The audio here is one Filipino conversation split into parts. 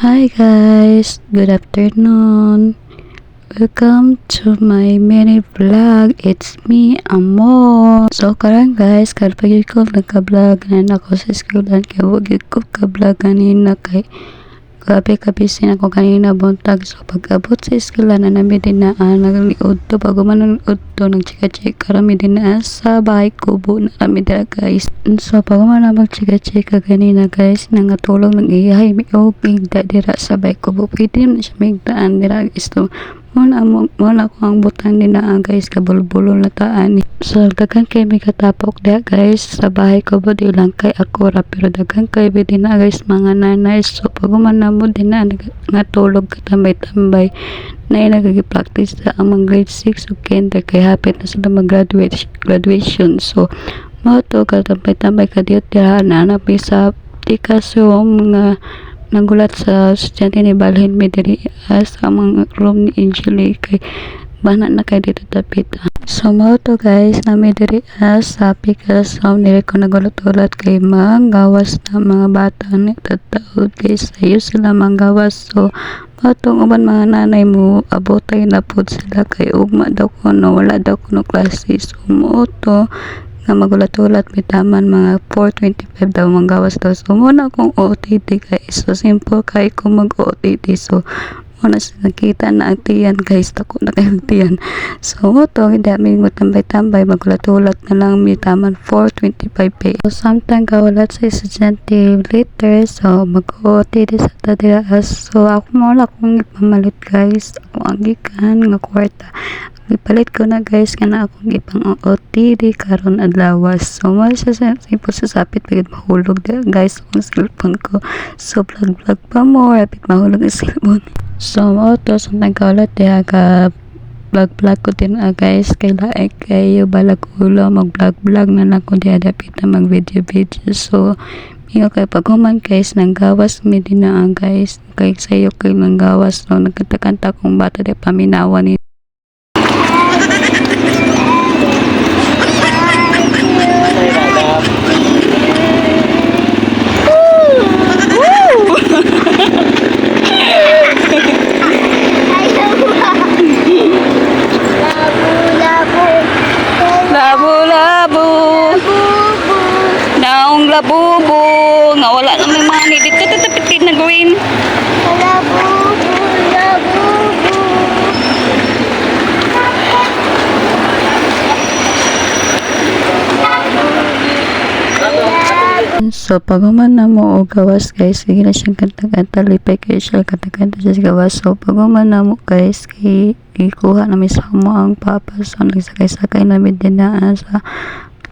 Hi guys, good afternoon. Welcome to my mini vlog. It's me, Amor. So karon guys, karpagid ko nagka-vlog na ako sa eskwelahan kaya wag yun ko ka-vlog kanina kay Grabe kabisin ako kanina buntag so pag-abot sa eskwela na namin din na ah, nagliod to bago man nagliod to nagchika-chika. Kami din na sa bahay kubo na kami din guys. So pag man na magchika-chika kanina guys nangatulong nang iyahay mi og igda dira sa bahay kubo. Pwede na siya migdaan dira guys to Muna mo muna ko ang butang din na ah, guys kabulbulo na taan so daghan kay mi katapok diha guys sa bahay ko ba lang kay ako ra pero daghan kay bi din na guys mga nanay. So pag na mo din na natulog ka tambay-tambay. Na nagagi-practice sa mga grade 6 o kinder kay hapit na sila mag-graduate graduation. So mo to ka tambay-tambay ka diot na napi sa di kaso ang mga nagulat sa estudyante ni Balhin mi diri ah, sa mga room ni Angeli kay bana na kay dito dapit so mo to guys nami diri as sa pikas so nire ko nagulat-ulat kay manggawas na mga bata ni tataod guys. Sayo sila manggawas. So Matong uban mga nanay mo abotay na pud sila kay ugma daw ko no wala daw ko no klase. So mo to nga magulat-ulat may taman mga 425 daw manggawas daw. So muna akong OTT guys so simple kay ko mag OTT so muna sa nakita na tiyan guys. Tako na kayo tiyan so mo to hindi may tambay-tambay magulat-ulat na lang. May taman 425 pay so samtang kawalat sa estudyante later so mag OTT sa tadira so ako mo lang akong ipamalit guys. Ako ang gikan nga kwarta. Ipalit ko na guys kana akong ipang OTD karon adlaw so mo sa simple sa sapit. Pagid mahulog guys ang cellphone ko. So vlog vlog pa mo. Rapid mahulog ang cellphone so mo to sa nagkaulat diha ka vlog vlog ko din ah, guys. Kay laik kayo balag ulo mag vlog vlog na lang ko diha dapit na mag video. Video so Ingo kay paghuman guys nang gawas mi din na ang guys. Kay sayo kay nang gawas no nagkanta kong bata di paminawa ni Labubo. Nga wala na may money. Dito tatapit na gawin. So, pag human na mo o gawas guys, sige na siyang kanta-kanta, lipay kayo siya kanta-kanta sa gawas. So, pag human na mo guys, kay ikuha namin sa mo ang papa. So, nagsakay-sakay na ah, sa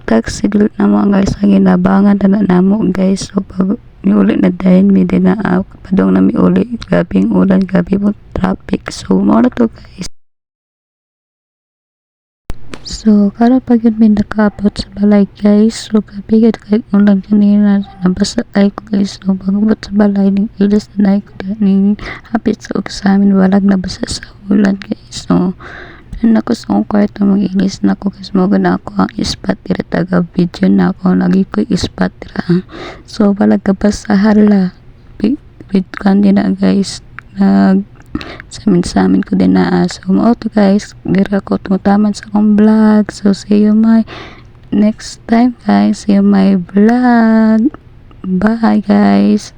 taxi glut na mo guys, sa ginabangan na na mo guys. So, pag miuli na dahil mi din na uh, padong na miuli gabing ulan gabi mo traffic so mo na to guys So, kara pag yun may nakapot sa balay guys. So, kapigad kay ulan kanina. Nabasa ay ko guys. So, pagubot sa balay, ning ilas na na ko hapit sa examen. Walag nabasa sa ulan guys. So, nan ako sa akong kwarto mag-ilis na ako kasi mo na ako ang ispat tira taga video na ako lagi ko ispat so walag ka pa sa hala bit kandi na guys. Nag sa amin sa amin ko din na so mo to guys. Dira ko tumutaman sa akong vlog. So see you my next time guys. See you my vlog. Bye guys